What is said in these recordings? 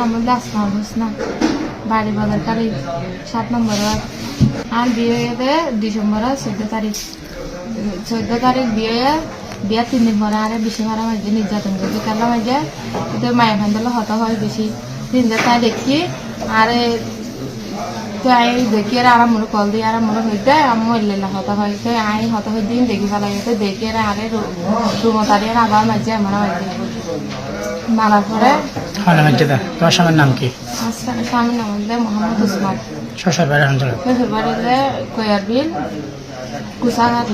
নাম হলো আসমাউল হোসনা বাড়ি বাজার তারিখ সাত নম্বর ওয়ার্ড। আর বিয়ে হয়েছে ডিসেম্বর চোদ্দ তারিখ। চোদ্দ তারিখ বিয়ে হয়ে বিয়ার তিন দিন পরে আরে বেশি মারা মাঝে নির্যাতন করছে কারণ মাঝে কিন্তু মায়ের ফান্ডলে হত হয় বেশি। তিন দিন তাই দেখি, আরে তো আই দেখি, আর আরাম মনে কল দিয়ে আরাম মনে হইতে আম্মু এলে হত হয় তো আই হত হই দিন দেখি ফেলাই তো দেখি আর আরে রুমো তারি আর আবার মাঝে মারা মাঝে মারার পরে হলে মসজিদে তোমার স্বামীর নাম কি? স্বামীর নাম হচ্ছে মোহাম্মদ উসমান শ্বশুর বাড়ির অঞ্চলে? শ্বশুর বাড়িতে কয়ার বিল কুসাঘাট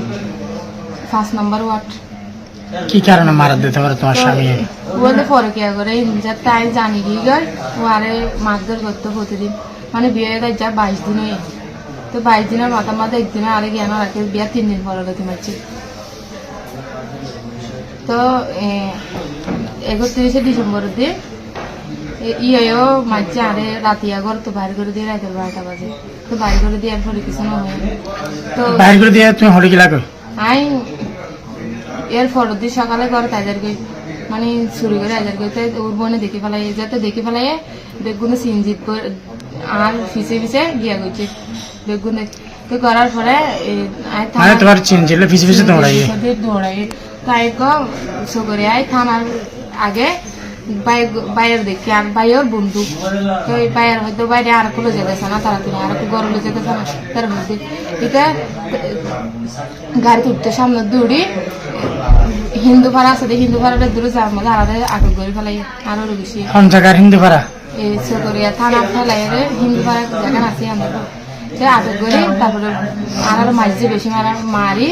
পাঁচ নম্বর ওয়ার্ড। কি কারণে মারা দিতে পারে তোমার স্বামী? করে তাই জানি কি গয় ও আরে মারধর করতো প্রতিদিন। মানে বিয়ে যা বাইশ দিন। হয়ে তো বাইশ দিনের মাথা মাথা একদিনে আরে জ্ঞান রাখে বিয়া তিন দিন পরে গতি মারছি। তো একত্রিশে ডিসেম্বর দিন ইয়েও মাঝে আরে রাতি আগর তো বাইর করে দিয়ে রাতের বারোটা বাজে। তো বাইর করে দিয়ে এরপরে কিছু না হয় তো বাইরে করে দিয়ে তুমি হলে কি লাগো আই এর পরের দিন সকালে করে তাদেরকে মানে চুরি করে তাদের করতে ওর বোনে দেখে ফেলাই যাতে দেখে ফেলাই বেগুনে সিনজিত আর ফিসে ফিসে গিয়া গেছে। বেগুন তো করার পরে মানে তোমার চিন ছিল পিছিয়ে পিছিয়ে দৌড়াই দৌড়াই তাই ক সগরে আই থানার আগে বাইরের দেখি আর বাইরের বন্দুক তো এই বাইরের হয়তো বাইরে আর কোনো যেতেছে না তাড়াতাড়ি আর একটু গরমে যেতেছে না তার মধ্যে। এটা গাড়ি উঠতে সামনে দৌড়ি হিন্দু ভাড়া আছে হিন্দু ভাড়াটা দূরে যাওয়ার মধ্যে আলাদা আটক করে ফেলাই আরও বেশি। কোন জায়গার হিন্দু পাড়া এই চকরিয়া থানা ফেলাই হিন্দু ভাড়া জায়গা আছে আমাদের। সে আটক করে তারপরে আর আরও মাঝে বেশি মারা মারি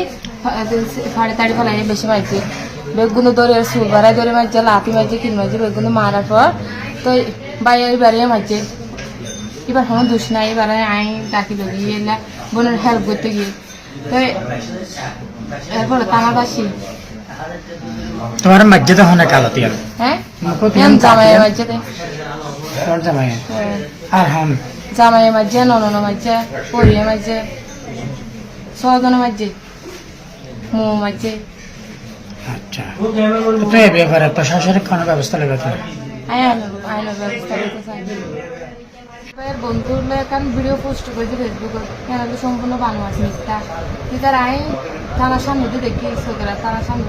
ফাড়ে তাড়ি ফেলাই বেশি মারছি বেগুন ধরে সুর ভাড়ায় ধরে মারছে লাঠি মারছে কিন মারছে বেগুন মারার পর তো বাইরে বাড়িয়ে মারছে। এবার কোনো দোষ নাই এবারে আই ডাকি লগি এলা বোনের হেল্প করতে গিয়ে। তো এরপরে তামার বাসি তোমার মসজিদে হনে কালাতি আর হ্যাঁ? জামাই মারছে তোর জামাই। আর হন। জামাই মাঝে ননন মাঝে পরিয়ে মাঝে ছজন মাঝে মো মাঝে আচ্ছা। তো এই ব্যাপারে প্রশাসনিক কোনো ব্যবস্থা আইন ব্যবস্থা চাই বন্ধুর এখন ভিডিও পোস্ট করেছি ফেসবুকে কেন তো সম্পূর্ণ বাংলাদেশ মিথ্যা। এটার আইন থানার সামনে দিয়ে দেখি চোখেরা থানার সামনে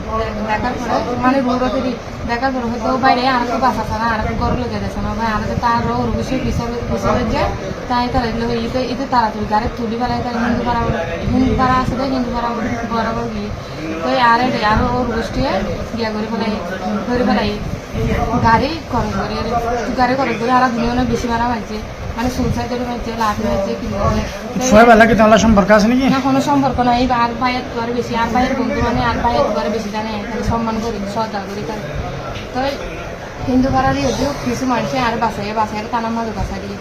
দেখার পরে মানে রোড থেকে দেখার পরে হয়তো বাইরে আর একটু বাসা ছাড়া আর একটু গরম লেগে যাচ্ছে না। ভাই, আর তার ওর বিষয়ে পিছনে পিছনে যে তাই তারা এগুলো ইতে ইতে তাড়াতাড়ি গাড়ি তুলি বেলায় তার হিন্দু পাড়া হিন্দু পাড়া আছে তো, হিন্দু পাড়া বরাবর গিয়ে। তো আর আর ওর গোষ্ঠী গিয়া করে ফেলাই ধরে ফেলাই গাড়ি খরচ করে গাড়ি খরচ করে আর দুজনে বেশি মারা মারছে মানে সুইসাইড করে মারছে লাভ মারছে কিংবা সবাই বেলা কি তাহলে সম্পর্ক আছে নাকি? না কোনো সম্পর্ক নাই। আর ভাইয়ের ঘরে বেশি আর ভাইয়ের বন্ধু মানে আর ভাইয়ের ঘরে বেশি জানে সম্মান করি শ্রদ্ধা করি তাই তো হিন্দু পাড়ারই কিছু মানুষে আর বাসায় বাসায় টানার মাঝে বাসা দিয়ে